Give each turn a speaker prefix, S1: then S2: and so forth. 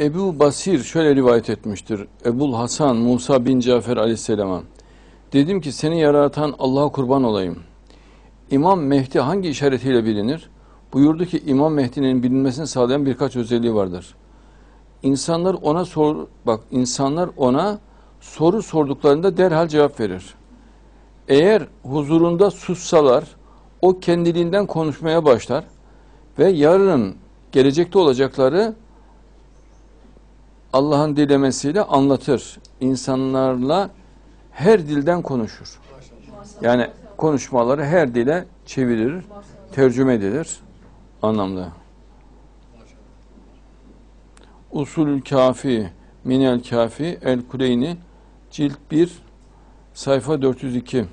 S1: Ebu Basir şöyle rivayet etmiştir. Ebul Hasan Musa bin Cafer aleyhisselama. Dedim ki seni yaratan Allah'a kurban olayım. İmam Mehdi hangi işaretiyle bilinir? Buyurdu ki İmam Mehdi'nin bilinmesini sağlayan birkaç özelliği vardır. İnsanlar ona sor bak insanlar ona soru sorduklarında derhal cevap verir. Eğer huzurunda sussalar o kendiliğinden konuşmaya başlar ve yarın gelecekte olacakları Allah'ın dilemesiyle anlatır. İnsanlarla her dilden konuşur. Yani konuşmaları her dile çevirilir, tercüme edilir anlamda. Usulül Kafi, Minel Kafi, El Kuleyni, cilt 1, sayfa 402.